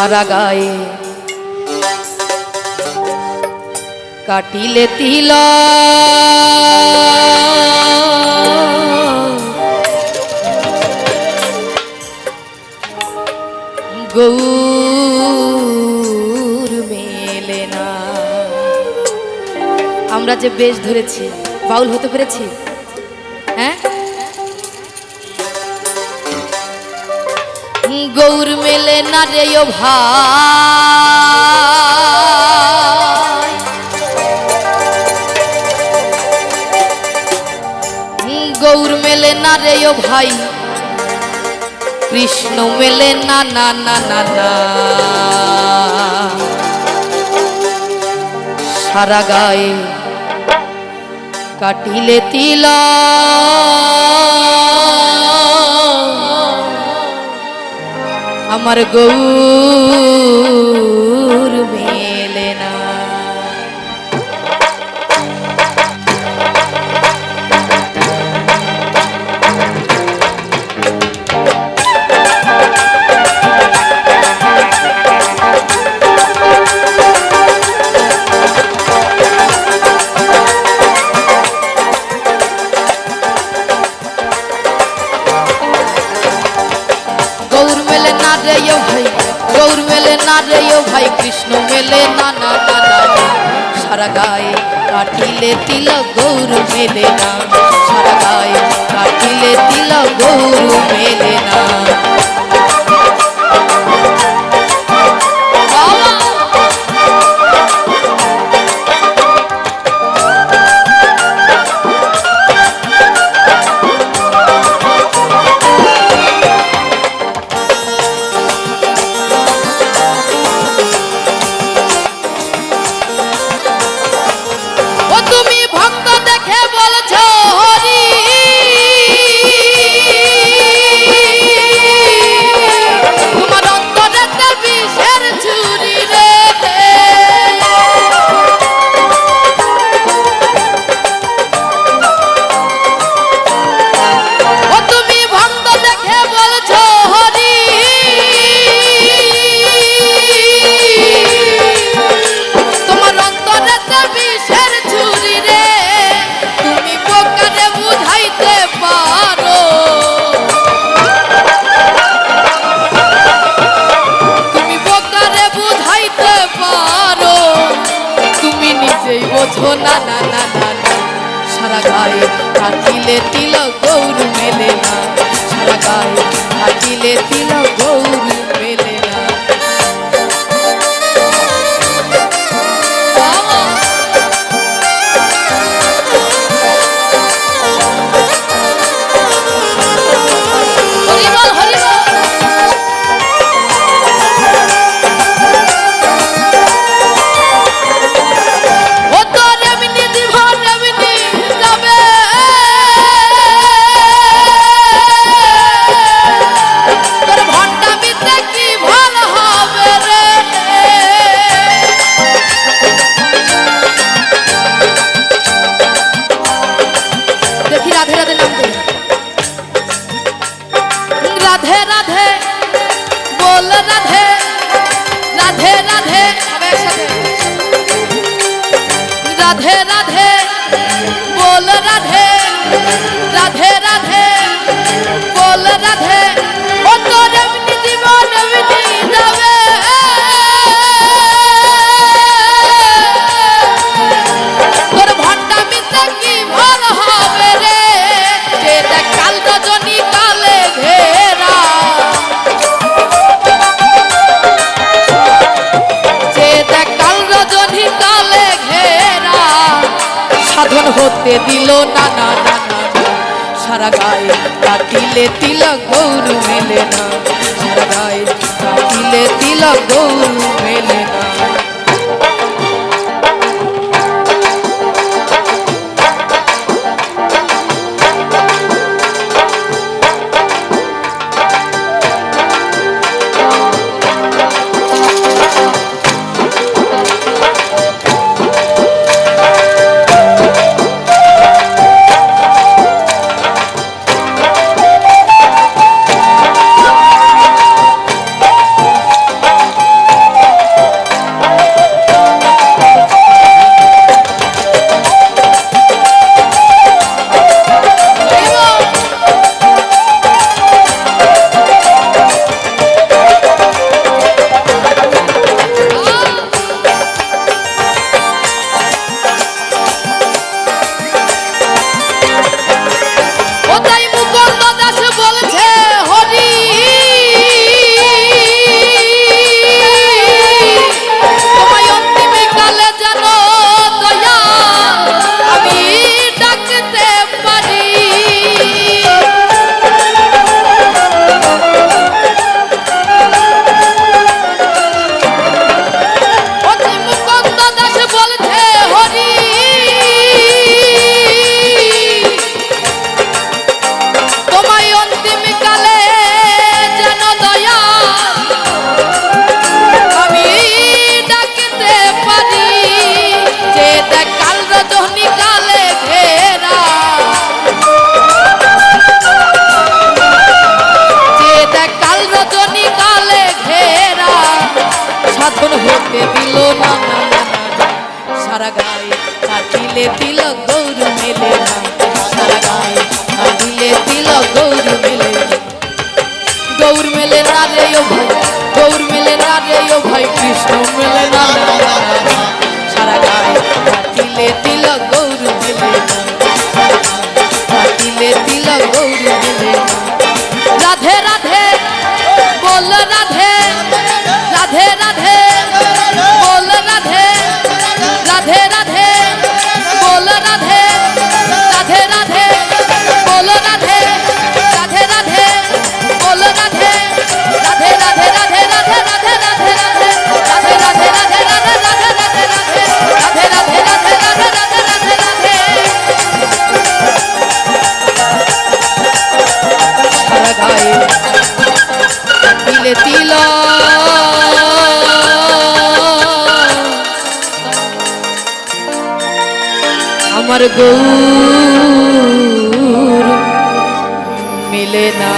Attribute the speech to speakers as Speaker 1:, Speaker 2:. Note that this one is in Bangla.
Speaker 1: সারা গায়ে। কাটিলে তিল। গৌর মেলে না। আমরা যে বেশ ধরেছি বাউল হতে পেরেছি। গৌর মেলে না রে ও ভাই। গৌর মেলে না রে ও ভাই। কৃষ্ণ মেলে না না না না না। সারা গায়ে কাটিলে তিলা। আমার গৌর কাটিলে তিল গৌর মেলে না। সারা কাটিলে তিল গৌর মেলে না। নিজেই বোঝো, না না না না না। সারা গায়ে থাকিলে তিল গৌর মেলে না। সারা গায়ে থাকিলে তিল গৌর মেলে না। রাধে হতে দিল না না না না না। সারা গায়ে কাটিলে তিল গৌর মেলে না কাটিলে তিলক গৌর মেলে না। সারা গায়ে কাটিলে তিলক গৌর মেলে গৌর মেলে না রে ও ভাই, গৌর মেলে না রে ও ভাই, কৃষ্ণ মেলে না সারা গায়ে কাটিলে আমার গৌর মিলে না।